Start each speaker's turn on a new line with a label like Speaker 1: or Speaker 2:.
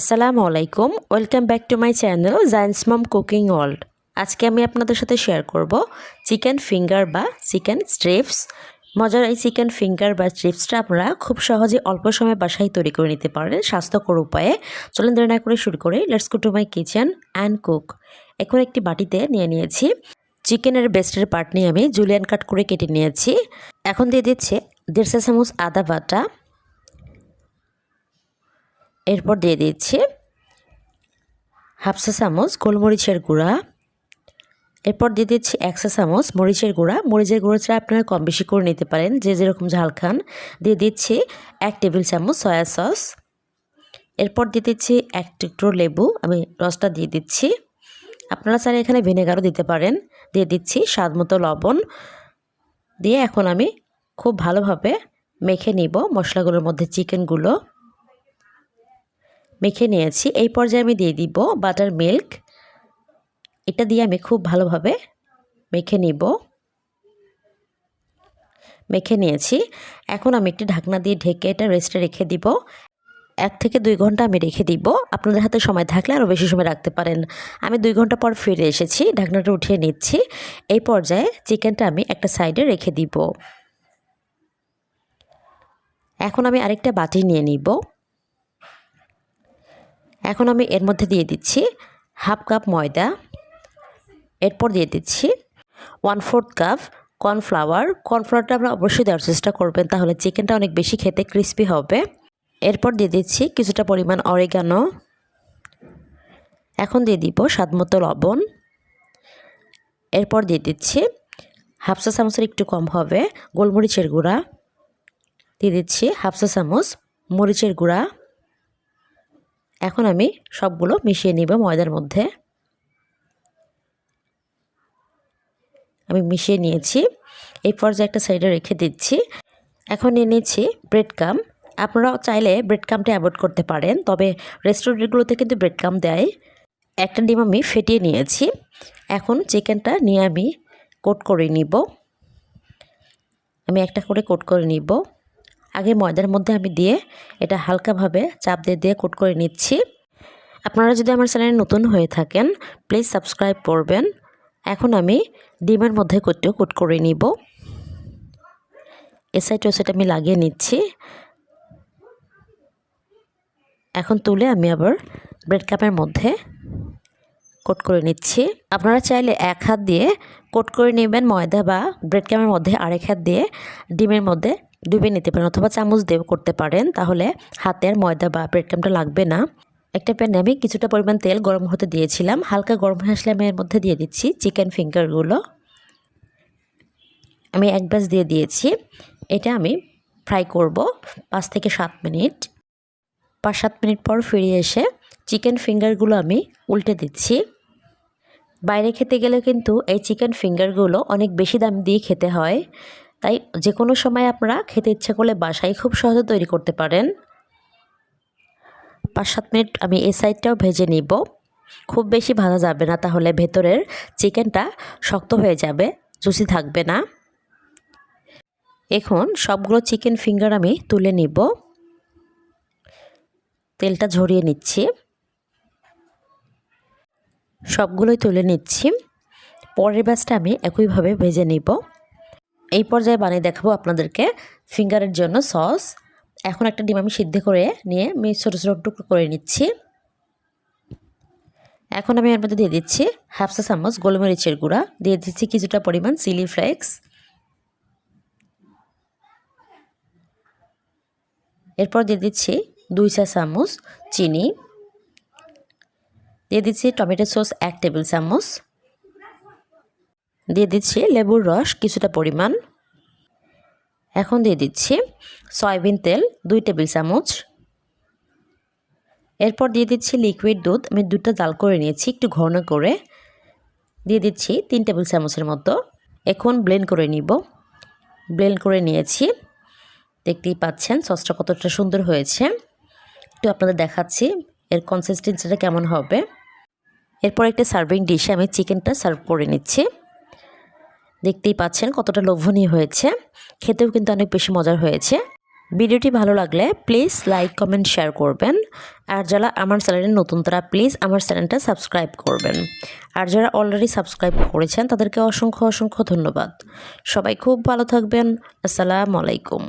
Speaker 1: আসসালামু আলাইকুম। Welcome back to my channel Zayan's mom cooking world আজকে আমি আপনাদের সাথে শেয়ার করব চিকেন ফিঙ্গার বা চিকেন স্ট্রিপস মজার এই চিকেন ফিঙ্গার বা স্ট্রিপসটা আপনারা খুব সহজে অল্প সময় বাসায় তৈরি করে নিতে পারেন স্বাস্থ্যকর উপায়ে। চলেন দেরি না করে শুরু করে। Let's go to my kitchen and cook এখন একটি বাটিতে নিয়ে নিয়েছি চিকেনের বেস্টের পার্ট নিয়ে আমি জুলিয়ান কাট করে কেটে নিয়েছি। এখন দিয়ে দিচ্ছে দেড়শো চামচ আদা বাটা। এরপর দিয়ে দিচ্ছি হাফসা চামচ গোলমরিচের গুঁড়া। এরপর দিয়ে দিচ্ছি একশো চামচ মরিচের গুঁড়া। মরিচের গুঁড়ো ছাড়া আপনারা কম বেশি করে নিতে পারেন, যে যেরকম ঝাল খান। দিয়ে দিচ্ছি এক টেবিল চামচ সয়া সস। এরপর দিয়ে দিচ্ছি এক টুকরো লেবু, আমি রসটা দিয়ে দিচ্ছি। আপনারা চাইলে এখানে ভিনেগারও দিতে পারেন। দিয়ে দিচ্ছি স্বাদ মতো লবণ। দিয়ে এখন আমি খুব ভালোভাবে মেখে নিব মশলাগুলোর মধ্যে চিকেনগুলো। মেখে নিয়েছি। এই পর্যায়ে আমি দিয়ে দিব বাটার মিল্ক এটা দিয়ে আমি খুব ভালোভাবে মেখে নিব। মেখে নিয়েছি। এখন আমি একটি ঢাকনা দিয়ে ঢেকে এটা রেস্টে রেখে দিব। এক থেকে দুই ঘণ্টা আমি রেখে দিব। আপনাদের হাতে সময় থাকলে আরও বেশি সময় রাখতে পারেন। আমি দুই ঘণ্টা পর ফিরে এসেছি। ঢাকনাটা উঠিয়ে নিচ্ছি। এই পর্যায়ে চিকেনটা আমি একটা সাইডে রেখে দিব। এখন আমি আরেকটা বাটি নিয়ে নিব। এখন আমি এর মধ্যে দিয়ে দিচ্ছি হাফ কাপ ময়দা, এরপর দিয়ে দিচ্ছি ওয়ান ফোর্থ কাপ কর্নফ্লাওয়ার কর্নফ্লাওয়ারটা আমরা অবশ্যই দেওয়ার চেষ্টা করবেন, তাহলে চিকেনটা অনেক বেশি খেতে ক্রিস্পি হবে। এরপর দিয়ে দিচ্ছি কিছুটা পরিমাণ অরিগানো এখন দিয়ে দিব স্বাদ মতো লবণ। এরপর দিয়ে দিচ্ছি হাফসা চামচের একটু কম হবে গোলমরিচের গুঁড়া। দিয়ে দিচ্ছি হাফসা চামচ মরিচের গুঁড়া। এখন আমি সবগুলো মিশিয়ে নিব ময়দার মধ্যে। আমি মিশিয়ে নিয়েছি। এই পর্যায়ে একটা সাইডে রেখে দিচ্ছি। এখন নিচ্ছি ব্রেড কাম আপনারাও চাইলে ব্রেড কামটা অ্যাভয়েড করতে পারেন, তবে রেস্টুরেন্টগুলোতে কিন্তু ব্রেড কাম দেয়। একটা ডিম আমি ফেটিয়ে নিয়েছি। এখন চিকেনটা নিয়ে আমি কোট করে নিব। আমি একটা করে কোট করে নিব। আগে ময়দার মধ্যে আমি দিয়ে এটা হালকাভাবে চাপ দিয়ে দিয়ে কোট করে নিচ্ছি। আপনারা যদি আমার চ্যানেলে নতুন হয়ে থাকেন প্লিজ সাবস্ক্রাইব করবেন। এখন আমি ডিমের মধ্যে কোটটিও কোট করে নিব। এ সাইড ও সাইড আমি লাগিয়ে নিচ্ছি। এখন তুলে আমি আবার ব্রেড কাপের মধ্যে কোট করে নিচ্ছি। আপনারা চাইলে এক হাত দিয়ে কোট করে নেবেন ময়দা বা ব্রেড ক্যামের মধ্যে আরেক হাত দিয়ে ডিমের মধ্যে ডুবে নিতে পারেন অথবা চামচ দিয়ে করতে পারেন, তাহলে হাতের ময়দা বা ব্রেড ক্যামটা লাগবে না। একটা প্যানে আমি কিছুটা পরিমাণ তেল গরম হতে দিয়েছিলাম। হালকা গরম হয়ে আসলে আমি এর মধ্যে দিয়ে দিচ্ছি চিকেন ফিঙ্গারগুলো আমি এক ব্যাস দিয়ে দিয়েছি। এটা আমি ফ্রাই করব পাঁচ থেকে সাত মিনিট। পাঁচ সাত মিনিট পর ফিরে এসে চিকেন ফিঙ্গারগুলো আমি উল্টে দিচ্ছি। বাইরে খেতে গেলে কিন্তু এই চিকেন ফিঙ্গারগুলো অনেক বেশি দাম দিয়ে খেতে হয়। তাই যে কোনো সময় আপনারা খেতে ইচ্ছা করলে বাসায় খুব সহজে তৈরি করতে পারেন। পাঁচ সাত মিনিট আমি এই সাইডটাও ভেজে নিব। খুব বেশি ভাজা যাবে না, তাহলে ভেতরের চিকেনটা শক্ত হয়ে যাবে, জুসি থাকবে না। এখন সবগুলো চিকেন ফিঙ্গার আমি তুলে নিব। তেলটা ঝরিয়ে নিচ্ছি। সবগুলোই তুলে নিচ্ছি। পরের ব্যাচটা আমি একইভাবে ভেজে নিব। এই পর্যায়ে বানিয়ে দেখাবো আপনাদেরকে ফিঙ্গারের জন্য সস। এখন একটা ডিম আমি সিদ্ধ করে নিয়ে আমি ছোটো ছোটো টুকরো করে নিচ্ছি। এখন আমি এর মধ্যে দিয়ে দিচ্ছি হাফসা চামচ গোলমরিচের গুঁড়া। দিয়ে দিচ্ছি কিছুটা পরিমাণ চিলি ফ্লেক্স। এরপর দিয়ে দিচ্ছি দুই চা চামচ চিনি। দিয়ে দিচ্ছি টমেটো সস এক টেবিল চামচ। দিয়ে দিচ্ছি লেবুর রস কিছুটা পরিমাণ। এখন দিয়ে দিচ্ছি সয়াবিন তেল দুই টেবিল চামচ। এরপর দিয়ে দিচ্ছি লিকুইড দুধ, আমি দুধটা জাল করে নিয়েছি একটু ঘন করে। দিয়ে দিচ্ছি তিন টেবিল চামচের মতো। এখন ব্লেন্ড করে নিব। ব্লেন্ড করে নিয়েছি। দেখতেই পাচ্ছেন সসটা কতটা সুন্দর হয়েছে। একটু আপনাদের দেখাচ্ছি এর কনসিস্টেন্সিটা কেমন হবে। এরপর একটা সার্ভিং ডিশে আমি চিকেনটা সার্ভ করে নিচ্ছি। দেখতেই পাচ্ছেন কতটা লোভনীয় হয়েছে। খেতেও কিন্তু অনেক বেশি মজার হয়েছে। ভিডিওটি ভালো লাগলে প্লিজ লাইক, কমেন্ট, শেয়ার করবেন। আর যারা আমার চ্যানেলে নতুন, তারা প্লিজ আমার চ্যানেলটা সাবস্ক্রাইব করবেন। আর যারা অলরেডি সাবস্ক্রাইব করেছেন, তাদেরকে অসংখ্য অসংখ্য ধন্যবাদ। সবাই খুব ভালো থাকবেন। আসসালামু আলাইকুম।